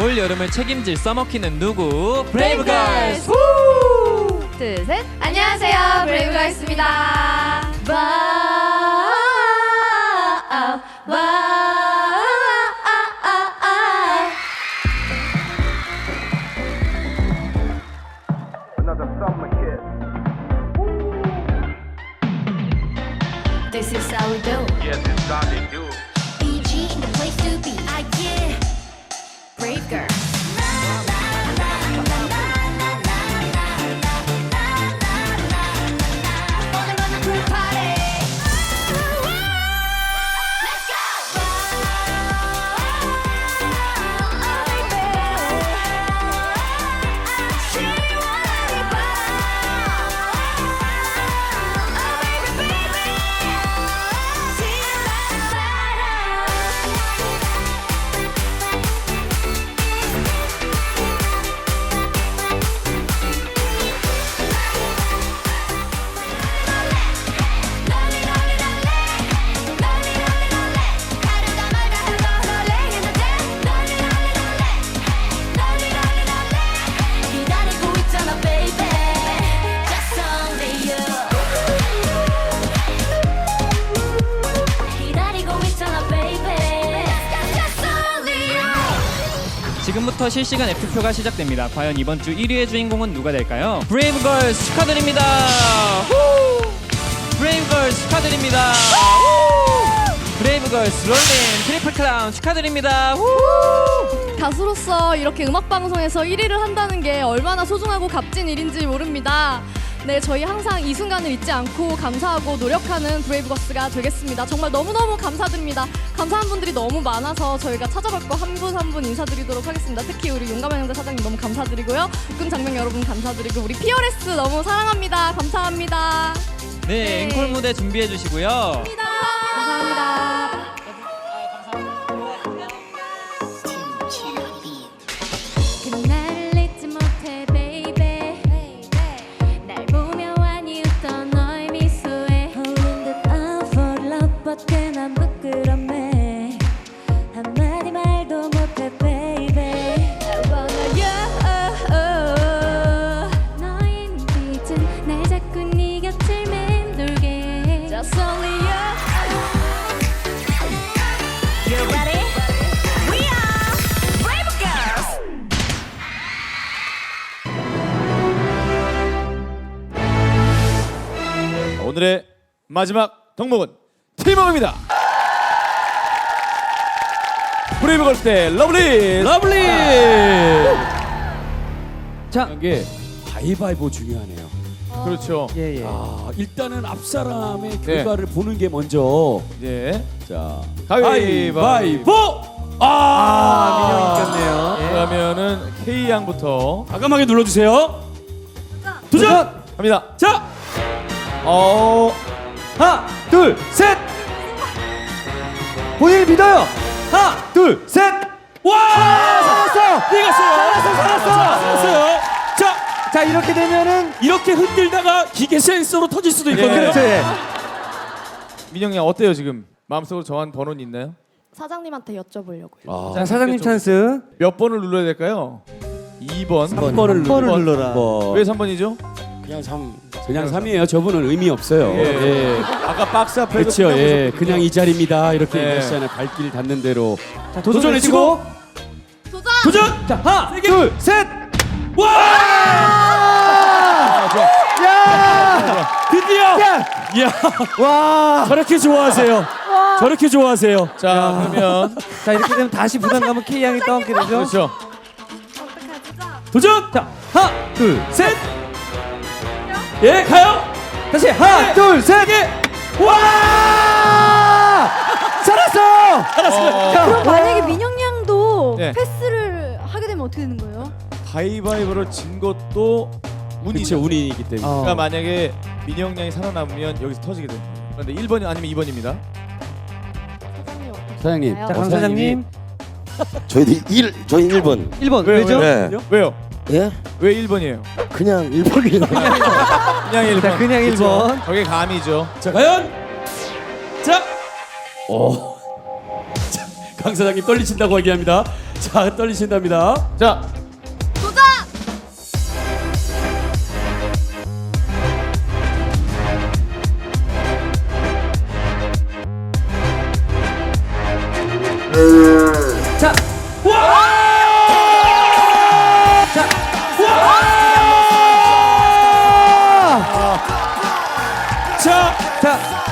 올 여름을 책임질 써먹히는 누구? 브레이브걸스! 둘, 셋. 안녕하세요. 브레이브걸스입니다. 와 지금부터 실시간 F표가 시작됩니다. 과연 이번 주 1위의 주인공은 누가 될까요? 브레이브걸스 축하드립니다. 후! 브레이브걸스 축하드립니다. 후! 브레이브걸스 롤린 트리플 클라운 축하드립니다. 후! 가수로서 이렇게 음악 방송에서 1위를 한다는 게 얼마나 소중하고 값진 일인지 모릅니다. 네, 저희 항상 이 순간을 잊지 않고 감사하고 노력하는 브레이브걸스가 되겠습니다. 정말 너무너무 감사드립니다. 감사한 분들이 너무 많아서 저희가 찾아뵙고 한분 한분 인사드리도록 하겠습니다. 특히 우리 용감한 형제 사장님 너무 감사드리고요. 국군 장병 여러분 감사드리고 우리 피어레스 너무 사랑합니다. 감사합니다. 네, 네. 앵콜 무대 준비해 주시고요. 감사합니다. 마지막 덕목은 팀워크입니다. 브레이브걸스 대 러블리 러블리 자, 이게 가위바위보 중요하네요. 그렇죠. 예, 예. 아, 일단은 앞 사람의 네. 결과를 보는 게 먼저. 네. 자, 가위바위보. 가위바위보. 아, 민영이 이겼네요. 그러면은 K 양부터 과감하게 눌러주세요. 도전. 갑니다. 자, 어, 하나, 둘, 셋. 본인을 믿어요. 하나, 둘, 셋. 와, 살았어. 이겼어요. 살았어, 살았어. 살았어요. 자, 자, 이렇게 되면은 이렇게 흔들다가 기계 센서로 터질 수도 있거든요. 그렇죠. 예. 민영이 형 어때요 지금? 마음속으로 정한 번호는 있나요? 사장님한테 여쭤보려고요. 아, 자, 사장님 찬스. 몇 번을 눌러야 될까요? 2번. 3번을 번을 눌러라. 왜 3번이죠? 그냥 3. 그냥 3이에요. 저분은 의미 없어요. 예. 예. 아까 박스 앞에 그렇죠. 예. 그냥 이 자리입니다. 이렇게 네. 얘기하잖아요. 발길 닿는 대로. 자, 도전해 도전해주고. 도전! 도전. 자, 하나, 둘, 셋. 와! 야! 드디어. 야! 이야. 와! 저렇게 좋아하세요. 저렇게 좋아하세요. 자 그러면 자, 이렇게 되면 다시 부담감은 K 양이 떠안게 되죠. 그렇죠. 도전. 자, 하나, 둘, 셋. 예, 가요. 다시 하나, 둘, 셋. 와! 살았어! 어, 자, 그럼 만약에 민영 양도 네. 패스를 하게 되면 어떻게 되는 거예요? 가위바위보로 진 것도 운이죠. 운이기 때문에. 어. 그러니까 만약에 민영 양이 살아남으면 여기서 터지게 됩니다. 그런데 1번이 아니면 2번입니다. 사장님. 자, 강 사장님. 저희들이 1 저희 1번 1번. 왜요, 왜죠? 네. 왜요? 예? 왜 1번이에요? 그냥 1번이에요 그냥 1번. 자, 그냥 1번. 저게 감이죠. 자, 과연. 자. 오. 자, 강 사장님 떨리신다고 얘기합니다. 자, 떨리신답니다. 자, 도전!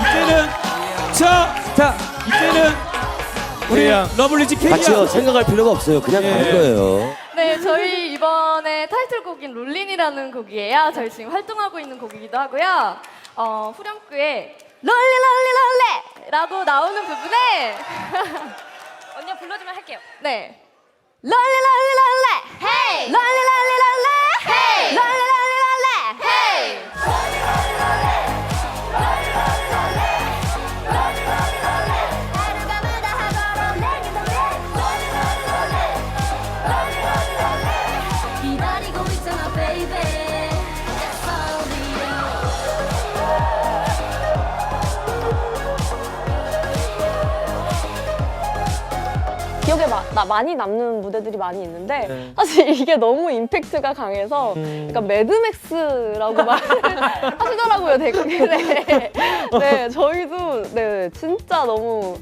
이제는 자, 자, 이제는 우리 태양. 러블리즈 케이야. 같이요. 생각할 필요가 없어요. 그냥 예. 갈 거예요. 네, 저희 이번에 타이틀곡인 롤린이라는 곡이에요. 저희 지금 활동하고 있는 곡이기도 하고요. 어, 후렴구에 롤리 롤리 롤레 라고 나오는 부분에 언니가 불러주면 할게요. 네. 롤리 롤리 롤레 헤이 롤리 롤리 롤레 헤이 롤리 기억에 마, 나 많이 남는 무대들이 많이 있는데 네. 사실 이게 너무 임팩트가 강해서 음. 약간 매드맥스라고 말을 하시더라고요 댓글에 네 저희도 네 진짜 너무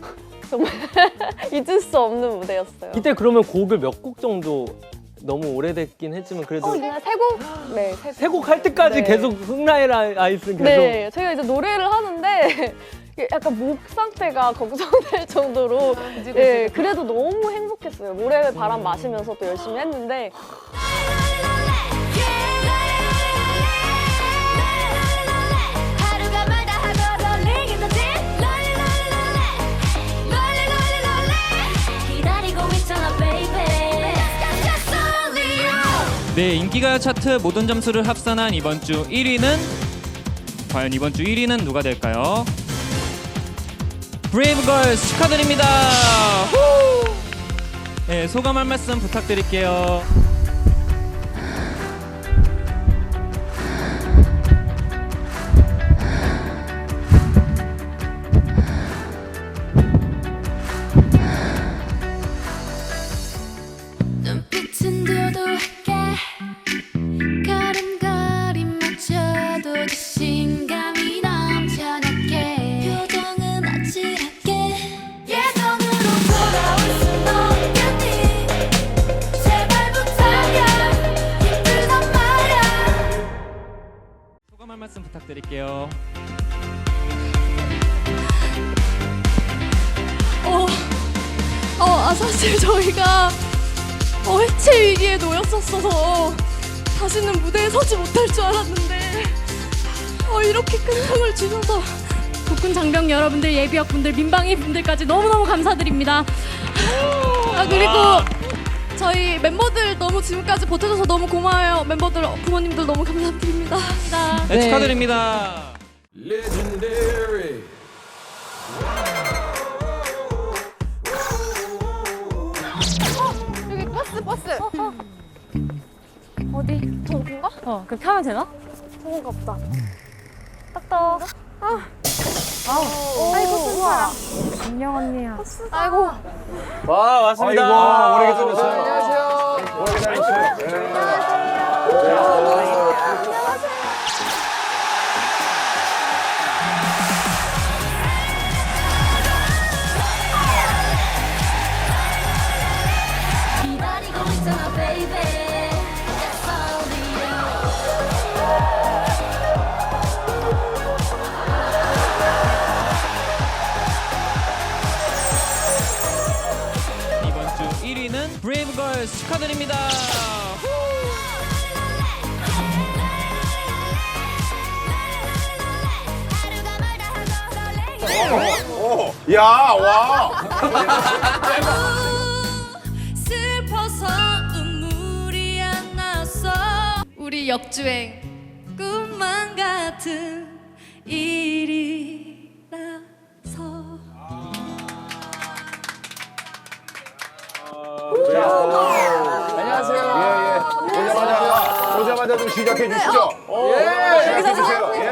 정말 잊을 수 없는 무대였어요 이때 그러면 곡을 몇 곡 정도 너무 오래됐긴 했지만 그래도 어, 이날 세곡 네, 세 곡. 세곡 할 때까지 네. 계속 흥라일 아이스는 계속 네, 저희가 이제 노래를 하는데 약간 목 상태가 걱정될 정도로 예, 그래도 너무 행복했어요. 모래 바람 마시면서 또 열심히 했는데 네, 인기가요 차트 모든 점수를 합산한 이번 주 1위는 과연 이번 주 1위는 누가 될까요? 브레이브걸스 축하드립니다. 후! 네, 소감 한 말씀 부탁드릴게요. 놓였었어서 다시는 무대에 서지 못할 줄 알았는데 어, 이렇게 큰 상을 주셔서 국군 장병 여러분들, 예비역 분들, 민방위 분들까지 너무너무 감사드립니다. 아, 그리고 저희 멤버들 너무 지금까지 버텨줘서 너무 고마워요. 멤버들, 부모님들 너무 감사드립니다. 감사합니다. 네, 축하드립니다. 여기 버스, 버스. 어 디? 저건가? 어, 그렇게 하면 되나? 저건가 보다. 딱딱. 아. 아우. 아이고, 순사람. 안녕, 언니야. 아이고. 와, 왔습니다. 오래 계셨어요. 안녕하세요. 오래 기다리셨어요. 기다리고 축하드립니다. 하고 설레긴 야, 와. 슬퍼서 눈물이 안 났어 우리 역주행 꿈만 같은 일이라서 안 한번 시작해 주시죠. 오, 시작해 주세요. 예.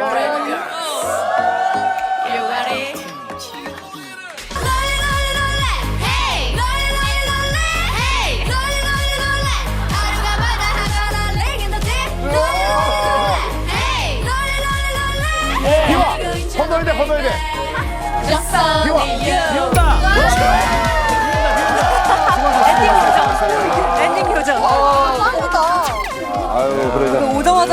예, 비와! 허널대 허널대 비와! 비온다!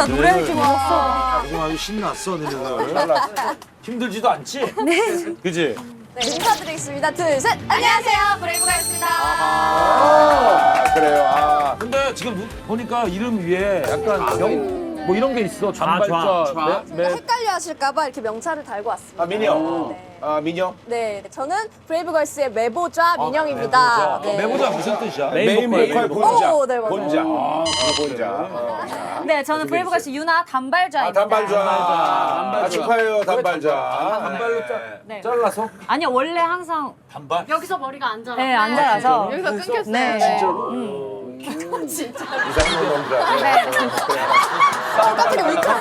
오자마자 노래할 줄 몰랐어. 지금 아주 신났어, 너네들. 힘들지도 않지? 그지? 네, 인사드리겠습니다. 둘, 셋. 안녕하세요. 브레이브가였습니다. 아 그래요. 아. 근데 지금 무- 보니까 이름 위에 약간 명, 뭐 이런 게 있어. 좌발자. 매, 매, 헷갈려 하실까봐 이렇게 명찰을 달고 왔습니다. 아 민영. 네. 아 민영. 네, 저는 브레이브걸스의 메보좌 민영입니다. 네. 매보자 무슨 뜻이야? 메인 보컬 본자. 오, 네, 맞아요. 본자. 아 본자. 어, 자. 네, 저는 브레이브걸스 유나 아 단발자입니다. 단발자. 아 축하해요 단발자. 단발로 네. 잘라서? 아니요, 원래 항상 단발? 여기서 머리가 안 자라. 네, 안 자라서. 여기서 끊겼어요. 네. 이상한 남자.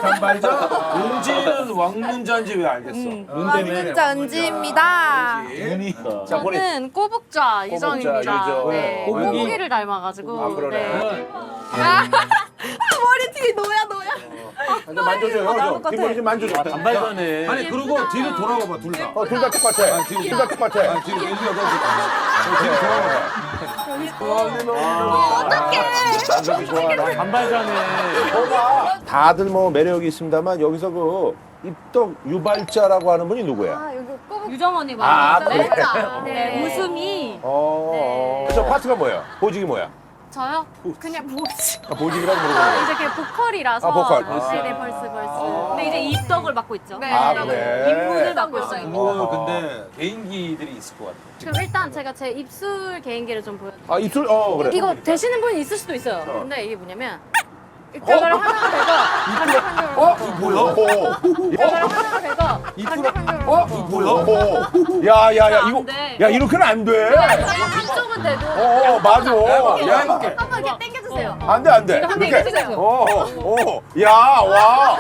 단발자? 은지는 왕문자인지 왜 알겠어? 눈 때문에. 문자 은지입니다. 눈이. 자 본인. 저는 꼬북좌 이정입니다. 네. 꼬북이. 꼬북이를 닮아가지고. 아 그러네. 네. 머리띠 노야 노야. 좀 만져줘요. 좀. 뒷머리 좀 만져줘. 단발자네. 아니, 그리고 뒤로 돌아가 봐, 둘 다. 어, 둘 다 똑같아. 둘 다 똑같아. 뒤로, 뒤로, 뒤로 어떡해. 좋아. 나 단발자네. 다들 뭐 매력이 있습니다만 여기서 그 입덕 유발자라고 하는 분이 누구야? 아 여기 꼬북. 유정 언니 아, 말 그래. 네, 웃음이 어. 저 파트가 뭐야? 보직이 뭐야? 저요? 그냥 뭐지? 아, 보직이라고 물어보는 거야. 이제 그냥 보컬이라서. 아, 보컬. 네, 네, 벌스 벌스. 근데 이제 입덕을 맡고 있죠. 네. 아, 그래. 입문을 맡고 있어요. 그거는 근데 개인기들이 있을 것 같아. 그럼 일단 제가 제 입술 개인기를 좀 보여드릴게요. 아, 입술, 어, 그래. 이거 되시는 분이 있을 수도 있어요. 근데 이게 뭐냐면 이쪽을 하나 대고 어? 뭐야? 어? 이쪽을 하나 대고 어? 뭐야? 야, 야, 야, 이거. 안 돼. 야, 이렇게는 안 돼. 한쪽은 대고 어, 어, 맞아. 야, 해볼게. 한번 이렇게 당겨 주세요. 안 돼, 안 돼. 한번 이렇게. 해주세요. 어, 어, 어. 야, 와.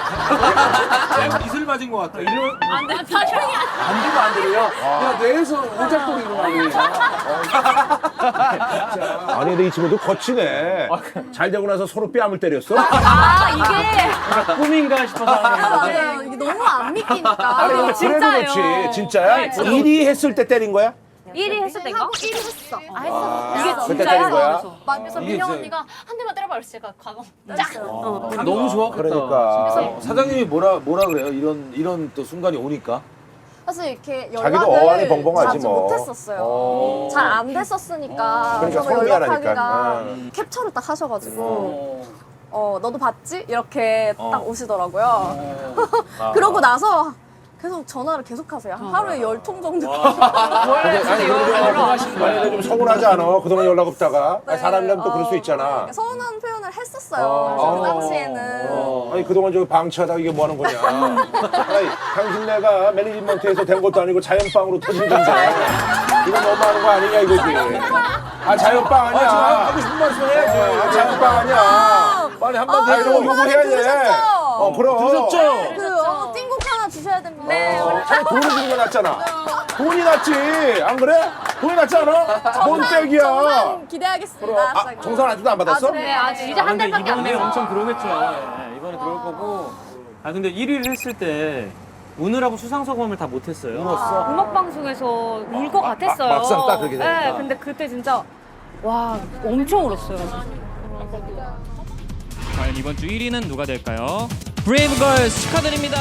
이슬 맞은 것 같아. 이런, 안 돼, 사랑이 안 되면 안 돼요. 야, 뇌에서 오작동이 일어나네. 아니, 근데 이 친구도 거치네. 잘 되고 나서 서로 뺨을 때렸어? 아, 이게 꿈인가 싶어서 하는 맞아요. 이게 너무 안 믿기니까. 그래도 진짜예요. 그렇지. 진짜야? 1위 했을 때 때린 거야? 1위 했을 때인가? 1위 했어. 아, 아, 했었어. 이게 그때 진짜야? 때린 거야? 그래서 이게 민영 언니가 한 대만 때려봐 그래서 제가 과거 짝. 어. 너무 좋았겠다. 그러니까. 사장님이 뭐라 뭐라 그래요? 이런 이런 또 순간이 오니까. 사실 이렇게 자기도 연락을 어안이 벙벙하지 자주 뭐. 못했었어요. 어. 잘 안 됐었으니까 그러니까 서로. 연락하기가 음. 캡처를 딱 하셔가지고 어 너도 봤지? 이렇게 딱 오시더라고요. 그러고 나서 계속 전화를 계속 하세요. 하루에 열 통 정도. 아니, 아니, 근데 좀 서운하지 않아? 그동안 연락 없다가. 아니, 사람이라면 또 그럴 수 있잖아. 네. 서운한 표현을 했었어요. 어. 그 당시에는. 아니 그동안 저기 방치하다가 이게 뭐 하는 거냐 아니 당신네가 매니지먼트에서 된 것도 아니고 자연빵으로 터진 건데 이건 너무하는 거 아니냐 이거지 아 자연빵 아니야 하고 싶은 말씀 해야지. 아, 자연빵 아니야 빨리 아, 해줘 이거 요거 해야 들으셨죠? 돼어 그럼 들으셨죠? 그 어. 네. 어, 차라리 돈을 주는 게 낫잖아 돈이 낫지 안 그래? 돈이 낫지 않아? 뭔 땡이야 정산 기대하겠습니다. 그럼 아, 정산 아직도 안 받았어? 아, 네, 아직 이제 아, 한 근데 달밖에 안 이번에 돼서. 엄청 들어오겠죠. 네, 이번에 들어올 거고. 아 근데 1위를 했을 때 우느라고 수상 소감을 다 못했어요. 음악 방송에서 울 것 같았어요. 막- 막상 딱 그렇게 되니까. 네, 근데 그때 진짜 와 엄청 울었어요. 과연 이번 주 1위는 누가 될까요? 브레이브걸스 축하드립니다.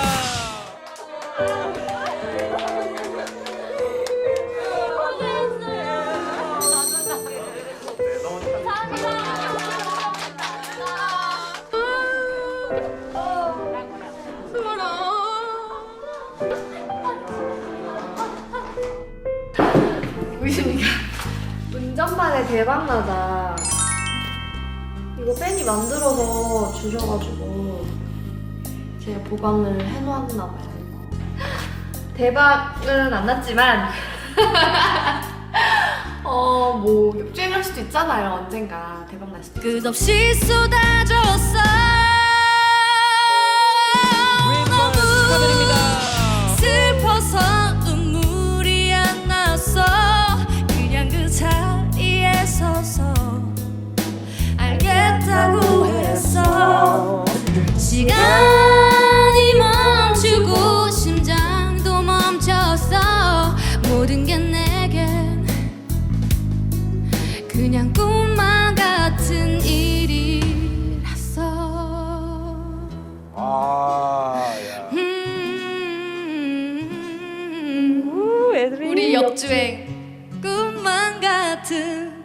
운전만에 대박나다. 이거 팬이 만들어서 주셔가지고 제가 보관을 해놓았나 봐요. 대박은 안 났지만. 어 뭐 역주행할 수도 있잖아요 언젠가. 대박 날 수도 있죠. 끝없이 쏟아졌어 우리 역주행 꿈만 같은